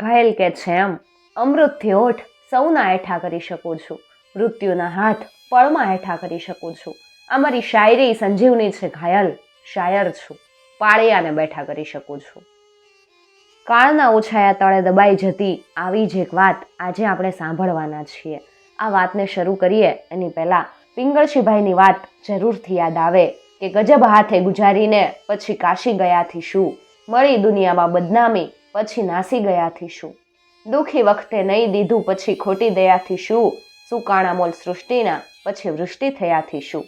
ઘાયલ કે છે એમ અમૃતથી હોઠ સૌના હેઠા કરી શકું છું, મૃત્યુના હાથ પળમાં હેઠા કરી શકું છું. આ મારી શાયરી સંજીવની છે, ઘાયલ, શાયર છું, પાળિયાને બેઠા કરી શકું છું. કાળના ઓછાયા તળે દબાઈ જતી આવી જ એક વાત આજે આપણે સાંભળવાના છીએ. આ વાતને શરૂ કરીએ, એની પહેલાં પિંગળશીભાઈની વાત જરૂરથી યાદ આવે કે ગજબ હાથે ગુજારીને પછી કાશી ગયાથી શું? મળી દુનિયામાં બદનામી પછી નાસી ગયાથી શું? દુઃખી વખતે નહીં દીધું, પછી ખોટી દયાથી શું? સુકાણામોલ સૃષ્ટિના, પછી વૃષ્ટિ થયાથી શું?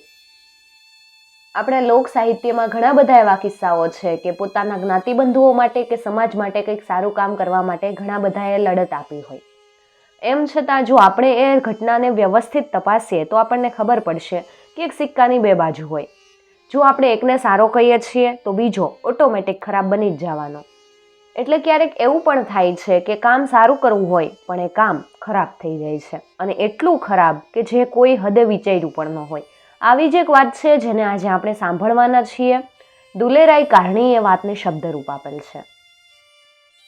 આપણા લોક સાહિત્યમાં ઘણા બધા એવા કિસ્સાઓ છે કે પોતાના જ્ઞાતિબંધુઓ માટે કે સમાજ માટે કંઈક સારું કામ કરવા માટે ઘણા બધાએ લડત આપી હોય. એમ છતાં જો આપણે એ ઘટનાને વ્યવસ્થિત તપાસીએ, તો આપણને ખબર પડશે કે એક સિક્કાની બે બાજુ હોય. જો આપણે એકને સારો કહીએ છીએ, તો બીજો ઓટોમેટિક ખરાબ બની જ જવાનો. એટલે ક્યારેક એવું પણ થાય છે કે કામ સારું કરવું હોય, પણ એ કામ ખરાબ થઈ જાય છે. અને એટલું ખરાબ કે જે કોઈ હદે વિચાર્યું પણ ન હોય. આવી જ એક વાત છે જેને આજે આપણે સાંભળવાના છીએ. દુલેરાય કારણી એ વાતને શબ્દરૂપ આપેલ છે.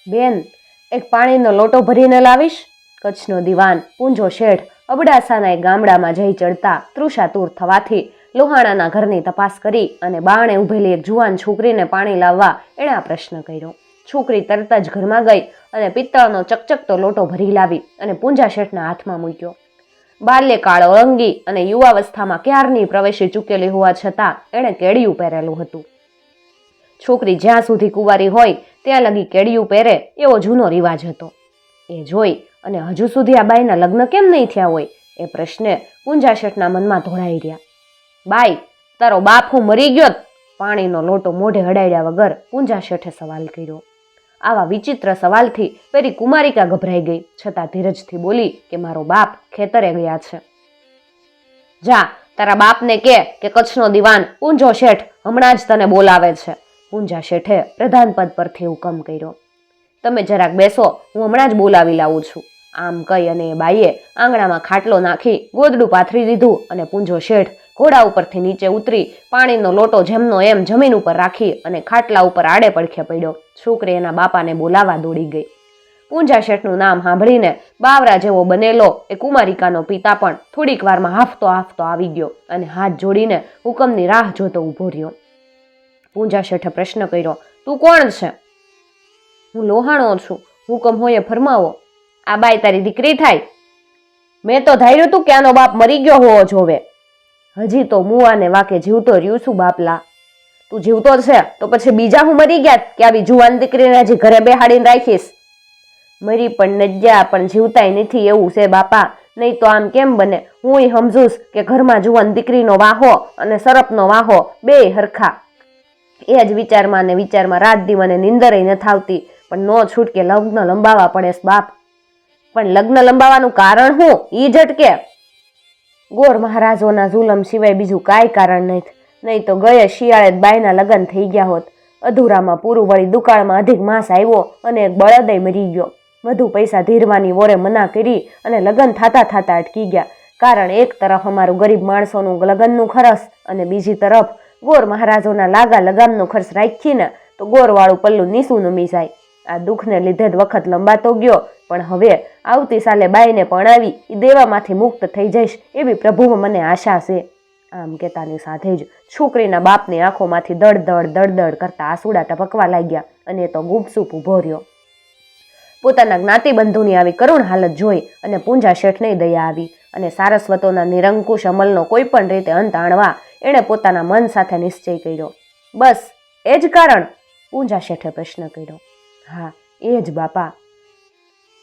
બેન, એક પાણીનો લોટો ભરીને લાવીશ. કચ્છનો દિવાન, પૂંજો શેઠ, અબડાસાના એક ગામડામાં જઈ ચડતા તૃષાતુર થવાથી લોહાણાના ઘરની તપાસ કરી અને બાણે ઊભેલી એક જુવાન છોકરીને પાણી લાવવા એણે આ પ્રશ્ન કર્યો. છોકરી તરત જ ઘરમાં ગઈ અને પિત્તળનો ચકચકતો લોટો ભરી લાવી અને પૂંજા શેઠના હાથમાં મૂક્યો. બાલ્યકાળ ઓળંગી અને યુવાવસ્થામાં ક્યારની પ્રવેશી ચૂકેલી હોવા છતાં એણે કેડિયું પહેરેલું હતું. છોકરી જ્યાં સુધી કુંવારી હોય ત્યાં લગી કેડિયું પહેરે એવો જૂનો રિવાજ હતો. એ જોઈ અને હજુ સુધી આ બાઈના લગ્ન કેમ નહીં થયા હોય એ પ્રશ્ને પૂંજા શેઠના મનમાં ધોળાઈ રહ્યા. બાઈ, તારો બાપ હું મરી ગયો પાણીનો લોટો મોઢે હડાડ્યા વગર પૂંજા શેઠે સવાલ કર્યો. આવા વિચિત્ર સવાલથી પેરી કુમારિકા ગભરાઈ ગઈ, છતાં ધીરજથી બોલી કે મારો બાપ ખેતરે ગયા છે. જા, તારા બાપને કે કે કચ્છનો દિવાન પૂંજો શેઠ હમણાં જ તને બોલાવે છે. પૂંજા શેઠે પ્રધાન પદ પરથી હુકમ કર્યો. તમે જરાક બેસો, હું હમણાં જ બોલાવી લાવું છું. આમ કહી અને એ બાઈએ આંગણામાં ખાટલો નાખી ગોદડું પાથરી દીધું અને પૂંજો શેઠ ઘોડા ઉપરથી નીચે ઉતરી પાણીનો લોટો જેમનો એમ જમીન ઉપર રાખી અને ખાટલા ઉપર આડે પડખે પડ્યો. છોકરી એના બાપાને બોલાવા દોડી ગઈ. પૂંજા શેઠનું નામ સાંભળીને બાવરા જેવો બનેલો એ કુમારિકાનો પિતા પણ થોડીક વારમાં હાફતો હાફતો આવી ગયો અને હાથ જોડીને હુકમની રાહ જોતો ઊભો રહ્યો. પૂંજા શેઠે પ્રશ્ન કર્યો, તું કોણ છે? હું લોહાણો છું. હુકમ હોય ફરમાવો. આ બાઈ તારી દીકરી થાય? મેં તો ધાર્યું તું કે આનો બાપ મરી ગયો હોવો જોવે. હજી તો મુવાને વાકે જીવતો રહ્યું છું બાપલા. તું જીવતો છે, તો પછી બીજા હું મરી ગયા કે આવી જુવાન દીકરીને હજી ઘરે બેહાડીને રાખીશ? મરી પણ નજ્યા પણ જીવતાય નથી એવું છે બાપા. નહીં તો આમ કેમ બને? હું સમજુશ કે ઘરમાં જુવાન દીકરીનો વાહો અને સરપનો વાહો બે હરખા. એ જ વિચારમાં ને વિચારમાં રાત દી મને નિંદરય ન થાવતી, પણ નો છૂટકે લગ્ન લંબાવા પડે બાપ. પણ લગ્ન લંબાવાનું કારણ હું? ઈ ઝટકે ગોર મહારાજોના જુલમ સિવાય બીજું કાંઈ કારણ નહીં. નહીં તો ગયે શિયાળે જ બાઈના લગ્ન થઈ ગયા હોત. અધૂરામાં પૂરું વળી દુકાળમાં અધિક માસ આવ્યો અને એક બળદય મરી ગયો. વધુ પૈસા ધીરવાની વોરે મના કરી અને લગ્ન થાતા થાતા અટકી ગયા. કારણ એક તરફ અમારું ગરીબ માણસોનું લગ્નનું ખરસ અને બીજી તરફ ગોર મહારાજોના લાગા લગામનો ખર્ચ રાખીને તો ગોરવાળું પલ્લું નીસું નમી જાય. આ દુઃખને લીધે જ વખત લંબાતો ગયો, પણ હવે આવતી સાલે બાઈને પરણાવી એ દેવામાંથી મુક્ત થઈ જઈશ એવી પ્રભુમાં મને આશા છે. આમ કહેતાની સાથે જ છોકરીના બાપની આંખોમાંથી દડ દડ કરતા આસુડા ટપકવા લાગ્યા અને તો ગુપસુપ ઊભો રહ્યો. પોતાના જ્ઞાતિબંધુની આવી કરુણ હાલત જોઈ અને પૂંજા શેઠને દયા આવી અને સારસ્વતોના નિરંકુશ અમલનો કોઈ પણ રીતે અંત આણવા એણે પોતાના મન સાથે નિશ્ચય કર્યો. બસ, એ જ કારણ, પૂંજા શેઠે પ્રશ્ન કર્યો. હા, એ જ બાપા.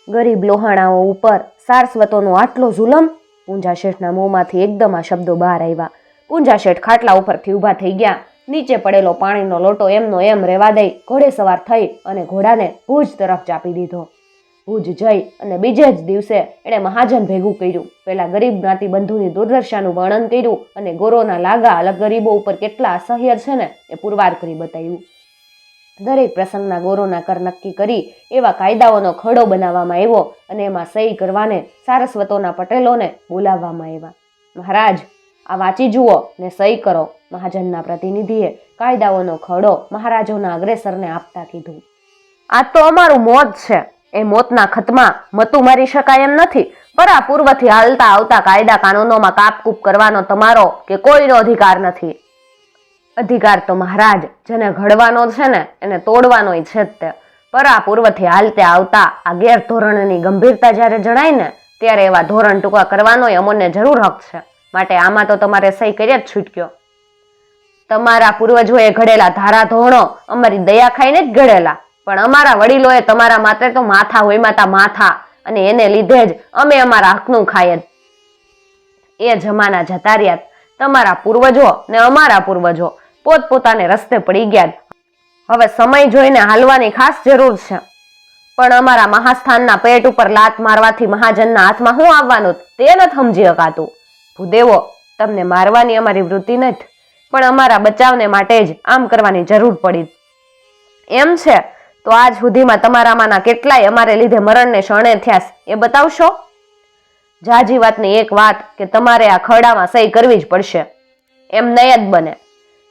ગરીબ લોહાણાઓ ઉપર સારસ્વતોનો આટલો જુલમ પૂંજા શેઠના મોંમાંથી એકદમ આ શબ્દો બહાર આવ્યા. પૂંજા શેઠ ખાટલા ઉપરથી ઊભા થઈ ગયા. નીચે પડેલો પાણીનો લોટો એમનો એમ રેવા દઈ ઘોડે સવાર થઈ અને ઘોડાને ભુજ તરફ ચાપી દીધો. ભુજ જઈ અને બીજે જ દિવસે એણે મહાજન ભેગું કર્યું. પહેલાં ગરીબ જ્ઞાતિ બંધુની દુર્દશાનું વર્ણન કર્યું અને ગોરોના લાગા અલગ ગરીબો ઉપર કેટલા અસહ્ય છે ને એ પુરવાર કરી બતાવ્યું. દરેક પ્રસંગના ગોરોના કર નક્કી કરી એવા કાયદાઓનો ખરડો બનાવવામાં આવ્યો અને એમાં સહી કરવાને સારસ્વતોના પટેલોને બોલાવવામાં આવ્યા. મહારાજ, આ વાંચી જુઓ ને સહી કરો, મહાજનના પ્રતિનિધિએ કાયદાઓનો ખરડો મહારાજોના અગ્રેસરને આપતા કીધું. આ તો અમારું મોત છે. એ મોતના ખતમાં મતું મારી શકાય એમ નથી પર પૂર્વથી હાલતા આવતા કાયદા કાનૂનોમાં કાપકૂપ કરવાનો તમારો કે કોઈનો અધિકાર નથી. અધિકાર તો મહારાજ, જેને ઘડવાનો છે ને, એને તોડવાનોય છે જ તે. પર આ પૂર્વથી હાલતે આવતા આ ગેરધોરણની ગંભીરતા જ્યારે જણાય ને, ત્યારે એવા ધોરણ ટૂંકા કરવાનો અમોને જરૂર હક છે. માટે આમાં તો તમારે સહી કરી જ છૂટક્યો. તમારા પૂર્વજોએ ઘડેલા ધારા ધોરણો અમારી દયા ખાઈને જ ઘડેલા. પણ અમારા વડીલોએ તમારા માત્ર તો માથા હોય માતા માથા, અને એને લીધે જ અમે અમારા હકનું ખાય જ એ જમાના જતા રહ્યા. તમારા પૂર્વજો ને અમારા પૂર્વજો. પોતપોતાને રસ્તે પડી ગયા. હવે સમય જોઈને હાલવાની ખાસ જરૂર છે. પણ અમારા મહાસ્થાનના પેટ ઉપર લાત મારવાથી મહાજનના હાથમાં શું આવવાનું તે નથી સમજી શકાતું. ભૂદેવો, તમને મારવાની અમારી વૃત્તિ નથી, પણ અમારા બચાવને માટે જ આમ કરવાની જરૂર પડી. એમ છે, તો આજ સુધીમાં તમારામાંના કેટલાય અમારે લીધે મરણને શરણે થયા એ બતાવશો? જાજી વાતની એક વાત કે તમારે આ ખરડામાં સહી કરવી જ પડશે. એમ નહીં જ બને.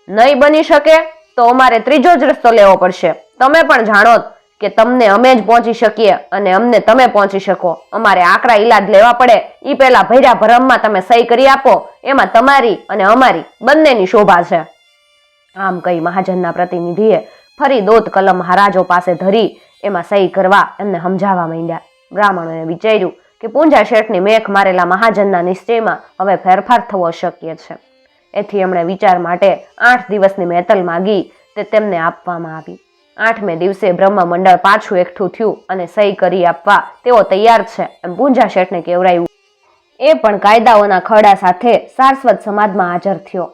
નહીં બની શકે તો અમારે ત્રીજો જ રસ્તો લેવો પડશે. તમે પણ જાણો કે તમને અમે જ પહોંચી શકીએ અને અમને તમે પહોંચી શકો. અમારે આકરા ઈલાજ લેવા પડે. એ પહેલા ભૈરા ભરમમાં તમે સહી કરી આપો. એમાં તમારી અને અમારી બંનેની શોભા છે. આમ કહી મહાજનના પ્રતિનિધિએ ફરી દોત કલમ મહારાજો પાસે ધરી એમાં સહી કરવા એમને સમજાવવા માંડ્યા. બ્રાહ્મણોએ વિચાર્યું કે પૂંજા શેઠની મેખ મારેલા મહાજનના નિશ્ચયમાં હવે ફેરફાર થવો શક્ય છે. એથી એમણે વિચાર માટે આઠ દિવસની મહેતલ માગી તે તેમને આપવામાં આવી. આઠમે દિવસે બ્રહ્મ મંડળ પાછું એકઠું થયું અને સહી કરી આપવા તેઓ તૈયાર છે એમ પૂંજા શેઠને કેવરાયું. એ પણ કાયદાઓના ખરડા સાથે સારસ્વત સમાજમાં હાજર થયો.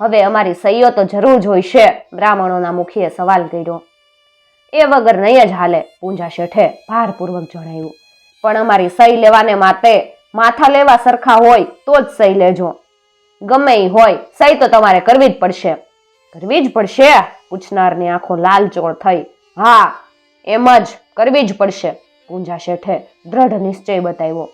હવે અમારી સહીઓ તો જરૂર જોઈશે, બ્રાહ્મણોના મુખીએ સવાલ કર્યો. એ વગર નહીં જ હાલે, પૂંજા શેઠે ભારપૂર્વક જણાવ્યું. પણ અમારી સહી લેવાને માટે માથા લેવા સરખા હોય તો જ સહી લેજો. ગમે એ હોય, સહી તો તમારે કરવી જ પડશે. કરવી જ પડશે? પૂછનારની આંખો લાલચોળ થઈ. હા, એમ જ કરવી જ પડશે, પૂંજા શેઠે દ્રઢ નિશ્ચય બતાવ્યો.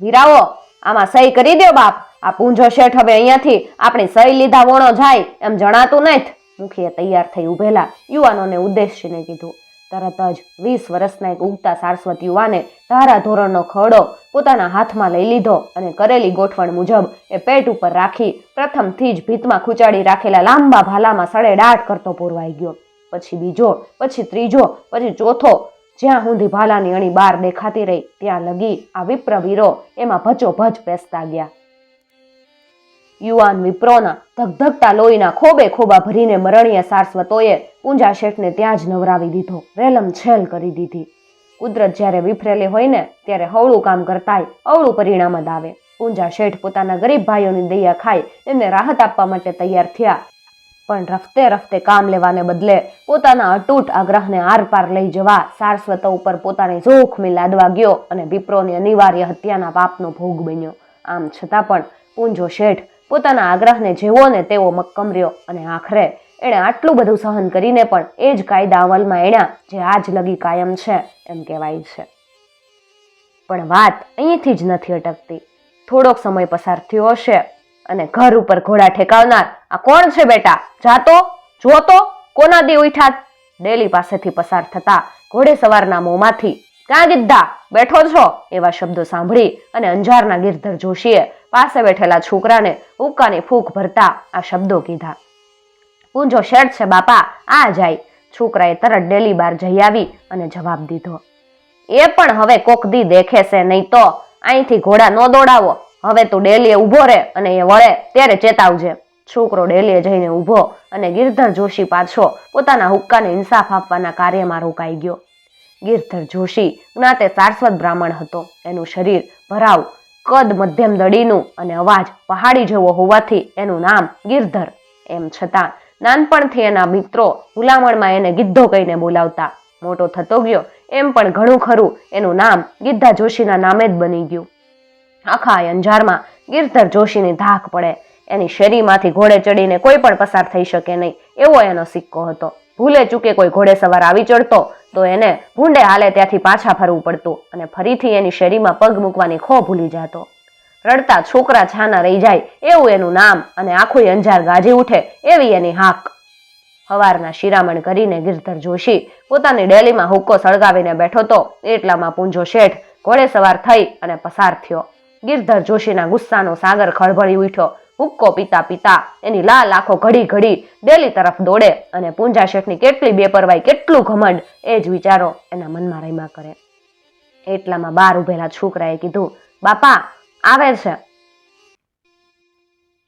વીરાઓ, આમાં સહી કરી દો બાપ. આ પૂંજો શેઠ હવે અહીંયાથી આપણી સહી લીધા વણો જાય એમ જણાતું નથી મુખીએ તૈયાર થઈ ઉભેલા યુવાનોને ઉદ્દેશીને કીધું તરત જ વીસ વર્ષના એક ઉગતા સારસ્વત યુવાને ધારા ધોરણનો ખડો પોતાના હાથમાં લઈ લીધો અને કરેલી ગોઠવણ મુજબ એ પેટ ઉપર રાખી પ્રથમથી જ ભીતમાં ખૂંચાડી રાખેલા લાંબા ભાલામાં સડેડાટ કરતો પૂરવાઈ ગયો. પછી બીજો, પછી ત્રીજો, પછી ચોથો, જ્યાં સુધી ભાલાની અણી બહાર દેખાતી રહી, ત્યાં લગી આ વિપ્ર વીરો એમાં ભચો ભચ બેસતા ગયા. યુવાન વિપ્રોના ધગધગતા લોહીના ખોબે ખોબા ભરીને મરણીય સારસ્વતોએ પૂંજા શેઠને ત્યાં જ નવરાવી દીધો. રેલમ છેલ કરી દીધી. કુદરત જ્યારે વિફરેલી હોય ને, ત્યારે હવળું કામ કરતાય અવળું પરિણામ જ આવે. પૂંજા શેઠ પોતાના ગરીબ ભાઈઓની દયા ખાઈ એમને રાહત આપવા માટે તૈયાર થયા. પણ રફતે રફતે કામ લેવાને બદલે પોતાના અટૂટ આગ્રહને આર પાર લઈ જવા સારસ્વત ઉપર પોતાની જોખમી લાદવા ગયો અને વિપ્રોની અનિવાર્ય હત્યાના પાપનો ભોગ બન્યો. આમ છતાં પણ પૂંજો શેઠ પોતાના આગ્રહને જેવો ને તેવો મક્કમ રહ્યો અને આખરે એણે આટલું બધું સહન કરીને પણ એ જ કાયદા અમલમાં એણ્યા જે આજ લગી કાયમ છે એમ કહેવાય છે. પણ વાત અહીંથી જ નથી અટકતી. થોડોક સમય પસાર થયો હશે અને ઘર ઉપર ઘોડા ઠેકાવનાર, આ કોણ છે બેટા? જાતો? જોતો? કોના દી ઉઠા ડેલી પાસેથી પસાર થતા ઘોડે સવારના મોંમાંથી, ક્યાં ગીધા બેઠો છો? એવા શબ્દો સાંભળી અને અંજારના ગિરધર જોશીએ, પાસે બેઠેલા છોકરાને ઉકાની ફૂંક ભરતા આ શબ્દો કીધા. પૂંજો શેઠ છે, બાપા, આ જાય. છોકરાએ તરત ડેલી બાર જઈ આવી અને જવાબ દીધો. એ પણ હવે કોક દી દેખે છે નહીં તો અહીંથી ઘોડા ન દોડાવો. હવે તું ડેલીએ ઊભો રહે અને એ વળે, ત્યારે ચેતાવજે. છોકરો ડેલીએ જઈને ઊભો અને ગિરધર જોશી પાછો પોતાના હુક્કાને ઇન્સાફ આપવાના કાર્યમાં રોકાઈ ગયો. ગિરધર જોશી જ્ઞાતે સારસ્વત બ્રાહ્મણ હતો. એનું શરીર ભરાવ, કદ મધ્યમ દડીનું અને અવાજ પહાડી જેવો હોવાથી એનું નામ ગિરધર. એમ છતાં નાનપણથી એના મિત્રો ભૂલામણમાં એને ગિદ્ધો કહીને બોલાવતા. મોટો થતો ગયો, એમ પણ ઘણું ખરું, એનું નામ ગિદ્ધા જોશીના નામે જ બની ગયું. આખા અંજારમાં ગિરધર જોશીની ધાક પડે. એની શેરીમાંથી ઘોડે ચડીને કોઈ પણ પસાર થઈ શકે નહીં, એવો એનો સિક્કો હતો. ભૂલે ચૂકે કોઈ ઘોડે સવાર આવી ચડતો, તો એને ભૂંડે હાલે ત્યાંથી પાછા ફરવું પડતું અને ફરીથી એની શેરીમાં પગ મૂકવાની ખો ભૂલી જતો. રડતા છોકરા છાના રહી જાય એવું એનું નામ અને આખું અંજાર ગાજી ઉઠે એવી એની હાક. હવારના શિરામણ કરીને ગિરધર જોશી પોતાની ડેલીમાં હુક્કો સળગાવીને બેઠો તો એટલામાં પૂંજો શેઠ ઘોડે સવાર થઈ અને પસાર થયો. ગિરધર જોશીના ગુસ્સાનો સાગર ખળભળી ઉઠ્યો. હુક્કો પીતા પીતા એની લાલ આંખો ઘડી ઘડી ડેલી તરફ દોડે અને પૂંજા શેઠની કેટલી બેપરવાઈ, કેટલું ઘમંડ એ જ વિચારો એના મનમાં રહીમાં કરે. એટલામાં બાર ઉભેલા છોકરાએ કીધું, બાપા આવે છે.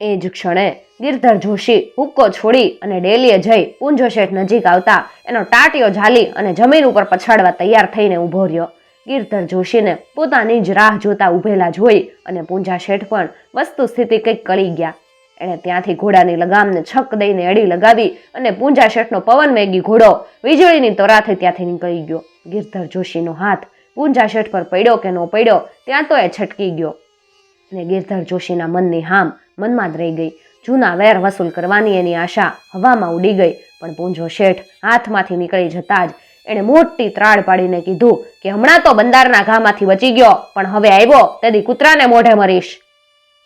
એ જ ક્ષણે ગિરધર જોશી હુક્કો છોડી અને ડેલીએ જઈ પૂંજો શેઠ નજીક આવતા એનો ટાટિયો ઝાલી અને જમીન ઉપર પછાડવા તૈયાર થઈને ઊભો રહ્યો. ગિરધર જોશીને પોતાની જ રાહ જોતા ઊભેલા જોઈ અને પૂંજા શેઠ પણ વસ્તુ સ્થિતિ કંઈક કળી ગયા. એણે ત્યાંથી ઘોડાની લગામને છક દઈને અડી લગાવી અને પૂંજા શેઠનો પવન વેગી ઘોડો વીજળીની તોરાથી ત્યાંથી નીકળી ગયો. ગિરધર જોશીનો હાથ પૂંજા શેઠ પર પડ્યો કે ન પડ્યો, ત્યાં તો એ છટકી ગયો. ને ગિરધર જોશીના મનની હામ મનમાં જ રહી ગઈ. જૂના વેર વસૂલ કરવાની એની આશા હવામાં ઉડી ગઈ, પણ પૂંજો શેઠ હાથમાંથી નીકળી જતા જ એણે મોટી ત્રાડ પાડીને કીધું કે હમણાં તો બંદારના ઘામાંથી બચી ગયો, પણ હવે આવ્યો, તેથી કૂતરાને મોઢે મરીશ.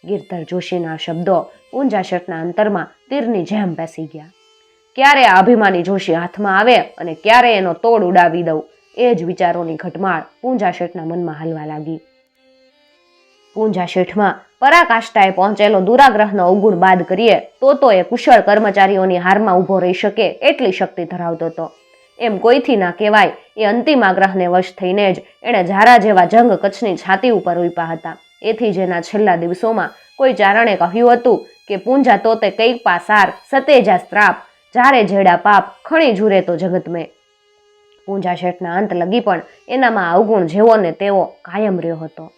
ગિરધર જોશીના શબ્દો પૂંજા શેઠના અંતરમાં તીરની જેમ બેસી ગયા. ક્યારે આ અભિમાની જોશી હાથમાં આવે અને ક્યારે એનો તોડ ઉડાવી દઉં, એ જ વિચારોની ઘટમાળ પૂંજા શેઠના મનમાં હાલવા લાગી. પૂંજા શેઠમાં પરાકાષ્ઠાએ પહોંચેલો દુરાગ્રહનો અવગુણ બાદ કરીએ, તો તો એ કુશળ કર્મચારીઓની હારમાં ઊભો રહી શકે એટલી શક્તિ ધરાવતો હતો. એમ કોઈથી ના કહેવાય, એ અંતિમ આગ્રહને વશ થઈને જ એણે ઝારા જેવા જંગ કચ્છની છાતી ઉપર ઉઈપા હતા. એથી જ એના છેલ્લા દિવસોમાં કોઈ ચારણે કહ્યું હતું કે, પૂંજા તો તે કંઈક પાસાર, સતેજા સ્ત્રાપ, જારે જેડા પાપ, ખણી ઝૂરે તો જગત મેં પૂંજા શેઠના અંત લગી પણ એનામાં અવગુણ જેવો ને તેવો કાયમ રહ્યો હતો.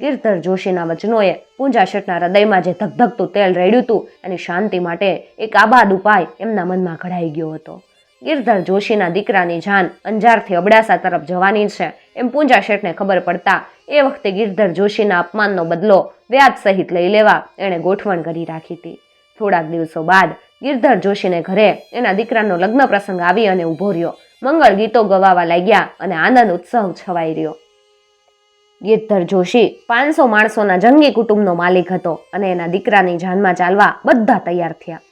ગિરધર જોશીના વચનોએ પૂંજા શેઠના હૃદયમાં જે ધગધગતું તેલ રેડ્યું હતું એની શાંતિ માટે એક આબાદ ઉપાય એમના મનમાં ઘડાઈ ગયો હતો. ગિરધર જોશીના દીકરાની જાન અંજારથી અબડાસા તરફ જવાની છે એમ પૂંજા શેઠને ખબર પડતા એ વખતે ગિરધર જોશીના અપમાનનો બદલો વ્યાજ સહિત લઈ લેવા એણે ગોઠવણ કરી રાખી હતી. થોડાક દિવસો બાદ ગિરધર જોશીને ઘરે એના દીકરાનો લગ્ન પ્રસંગ આવી અને ઊભો રહ્યો. મંગળ ગીતો ગવાવા લાગ્યા અને આનંદ ઉત્સવ છવાઈ રહ્યો. ગિરધર જોશી પાંચસો માણસોના જંગી કુટુંબનો માલિક હતો અને એના દીકરાની જાનમાં ચાલવા બધા તૈયાર થયા.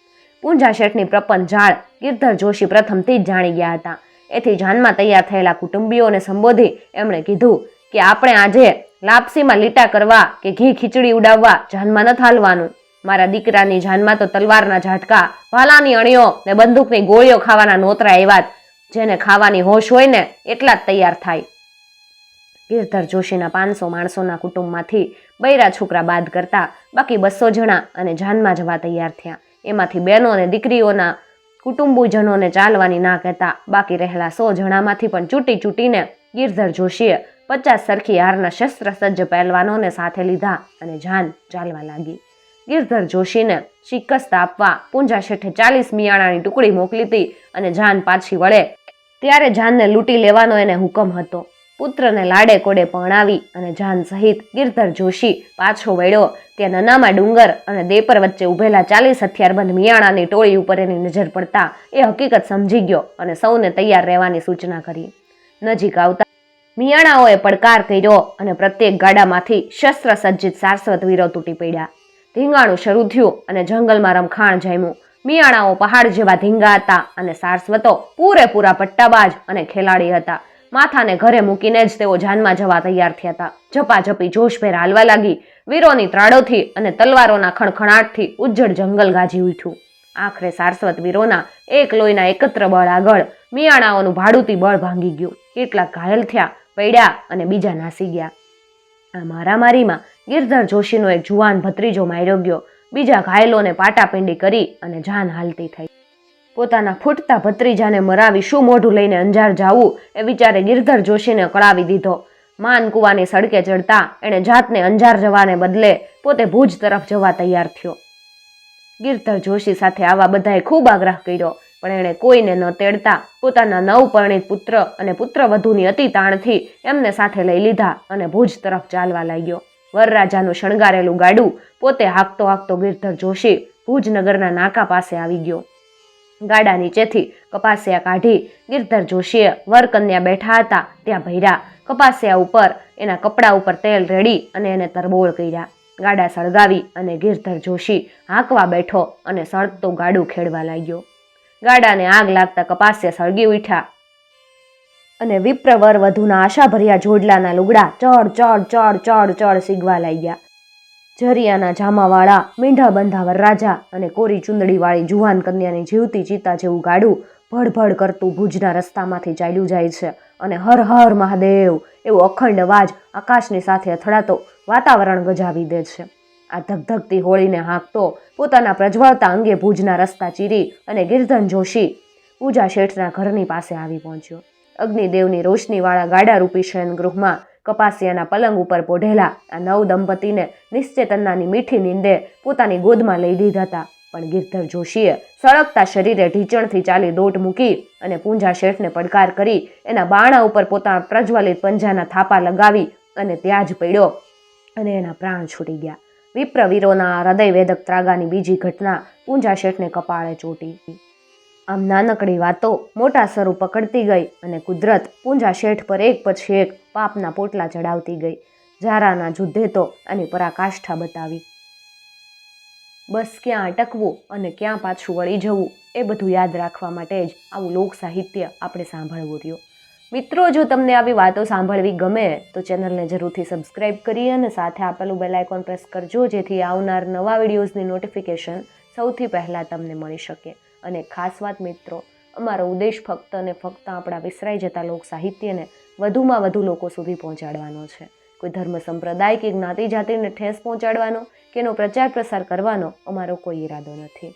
પૂંજા શેઠની પ્રપંચ ઝાડ ગિરધર જોશી પ્રથમથી જ જાણી ગયા હતા. એથી જાનમાં તૈયાર થયેલા કુટુંબીઓને સંબોધી એમણે કીધું કે આપણે આજે લાપસીમાં લીટા કરવા કે ઘી ખીચડી ઉડાવવા જાનમાં ન હાલવાનું. મારા દીકરાની જાનમાં તો તલવારના ઝાટકા, ભાલાની અણીઓ ને બંદૂકની ગોળીઓ ખાવાના નોતરા એવા જ, જેને ખાવાની હોશ હોય ને, એટલા જ તૈયાર થાય. ગિરધર જોશીના પાંચસો માણસોના કુટુંબમાંથી બૈરા છોકરા બાદ કરતા બાકી બસો જણા અને જાનમાં જવા તૈયાર થયા. એમાંથી બહેનો અને દીકરીઓના કુટુંબીજનોને ચાલવાની ના કહેતા બાકી રહેલા સો જણામાંથી પણ ચૂંટી ચૂંટીને ગિરધર જોશીએ પચાસ સરખી હારના શસ્ત્રસજ્જ પહેલવાનોને સાથે લીધા અને જાન ચાલવા લાગી. ગિરધર જોશીને શિકસ્ત આપવા પૂંજા શેઠે ચાલીસ મિયાણાની ટુકડી મોકલી હતી અને જાન પાછી વળે. ત્યારે જાનને લૂંટી લેવાનો એને હુકમ હતો. પુત્રને લાડે કોડે પરણાવી અને જાન સહિત ગિરધર જોશી પાછો વળ્યો ત્યાં નનામાં ડુંગર અને દેપર વચ્ચે ઉભેલા ચાલીસ હથિયારબંધ મિયાણાની ટોળી ઉપર એની નજર પડતા એ હકીકત સમજી ગયો અને સૌને તૈયાર રહેવાની સૂચના કરી. નજીક આવતા મિયાણાઓએ પડકાર કર્યો અને પ્રત્યેક ગાડામાંથી શસ્ત્ર સજ્જિત સારસ્વત વીરો તૂટી પડ્યા. ધીંગાણું શરૂ થયું અને જંગલમાં રમખાણ જામ્યું. મિયાણાઓ પહાડ જેવા ધીંગા હતા અને સારસ્વતો પૂરેપૂરા પટ્ટાબાજ અને ખેલાડી હતા. માથાને ઘરે મૂકીને જ તેઓ જાનમાં જવા તૈયાર થયા હતા. ઝપાઝપી જોશભેર હાલવા લાગી. વીરોની ત્રાડોથી અને તલવારોના ખણખણાટથી ઉજ્જડ જંગલ ગાજી ઉઠ્યું. આખરે સારસ્વત વીરોના એક લોહીના એકત્ર બળ આગળ મિયાણાઓનું ભાડુતી બળ ભાંગી ગયું. કેટલાક ઘાયલ થયા, પડ્યા અને બીજા નાસી ગયા. આ મારામારીમાં ગિરધર જોશીનો એક જુવાન ભત્રીજો માર્યો ગયો. બીજા ઘાયલોને પાટાપિંડી કરી અને જાન હાલતી થઈ. પોતાના ફૂટતા ભત્રીજાને મરાવી શું મોઢું લઈને અંજાર જાવું એ વિચારે ગિરધર જોશીને કળાવી દીધો. માન કુવાની સડકે ચડતા એણે જાતને અંજાર જવાને બદલે પોતે ભુજ તરફ જવા તૈયાર થયો. ગિરધર જોશી સાથે આવા બધાએ ખૂબ આગ્રહ કર્યો, પણ એણે કોઈને ન તેડતા પોતાના નવપરણિત પુત્ર અને પુત્રવધુની અતિ તાણથી એમને સાથે લઈ લીધા અને ભુજ તરફ ચાલવા લાગ્યો. વરરાજાનું શણગારેલું ગાડું પોતે હાંકતો હાંકતો ગિરધર જોશી ભુજનગરના નાકા પાસે આવી ગયો. ગાડા નીચેથી કપાસિયા કાઢી ગિરધર જોશીએ વરકન્યા બેઠા હતા, ત્યાં ભર્યા. કપાસિયા ઉપર, એના કપડા ઉપર તેલ રેડી અને એને તરબોળ કર્યા. ગાડા સળગાવી અને ગિરધર જોશી હાંકવા બેઠો અને સળગતું ગાડું ખેડવા લાગ્યો. ગાડાને આગ લાગતા કપાસિયા સળગી ઉઠ્યા અને વિપ્રવર વધુના આશાભર્યા જોડલાના લુગડા ચડ ચડ ચડ ચડ ચડ સીગવા લાગ્યા. ઝરિયાના જામાવાળા, મીંઢા બંધાવર રાજા અને કોરી ચુંદડીવાળી જુવાન કન્યાની જીવતી ચિતા જેવું ગાડું ભડભડ કરતું ભુજના રસ્તામાંથી ચાલ્યું જાય છે અને હર હર મહાદેવ એવો અખંડ અવાજ આકાશની સાથે અથડાતો વાતાવરણ ગજાવી દે છે. આ ધગધગતી હોળીને હાંકતો પોતાના પ્રજ્વળતા અંગે ભુજના રસ્તા ચીરી અને ગિરધન જોશી પૂજા શેઠના ઘરની પાસે આવી પહોંચ્યો. અગ્નિદેવની રોશનીવાળા ગાડારૂપી શયનગૃહમાં કપાસિયાના પલંગ ઉપર પોઢેલા આ નવ દંપતીને નિશ્ચેતનાની મીઠી નીંદે પોતાની ગોદમાં લઈ લીધા હતા પણ ગિરધર જોશીએ સળગતા શરીરે ઢીચણથી ચાલી દોટ મૂકી અને પૂંજા શેઠને પડકાર કરી એના બાણા ઉપર પોતાના પ્રજ્વલિત પંજાના થાપા લગાવી અને ત્યાં જ પડ્યો અને એના પ્રાણ છૂટી ગયા. વિપ્રવીરોના હૃદયવેદક ત્રાગાની બીજી ઘટના પૂંજા શેઠને કપાળે ચોટી. આમ નાનકડી વાતો મોટા સ્વરૂપ પકડતી ગઈ અને કુદરત પૂંજા શેઠ પર એક પછી એક પાપના પોટલા ચડાવતી ગઈ. ઝારાના જુદ્ધે તો આની પરાકાષ્ઠા બતાવી. બસ ક્યાં અટકવું અને ક્યાં પાછું વળી જવું એ બધું યાદ રાખવા માટે જ આવું લોક સાહિત્ય આપણે સાંભળવું રહ્યું. મિત્રો, જો તમને આવી વાતો સાંભળવી ગમે તો ચેનલને જરૂરથી સબસ્ક્રાઇબ કરી અને સાથે આપેલું બેલ આઇકોન પ્રેસ કરજો જેથી આવનાર નવા વિડીયોઝની નોટિફિકેશન સૌથી પહેલાં તમને મળી શકે. અને ખાસ વાત મિત્રો, અમારો ઉદ્દેશ ફક્ત અને ફક્ત આપણા વિસરાઈ જતા લોક સાહિત્યને વધુમાં વધુ લોકો સુધી પહોંચાડવાનો છે. કોઈ ધર્મ સંપ્રદાય કે જ્ઞાતિ જાતિને ઠેસ પહોંચાડવાનો કે એનો પ્રચાર પ્રસાર કરવાનો અમારો કોઈ ઈરાદો નથી.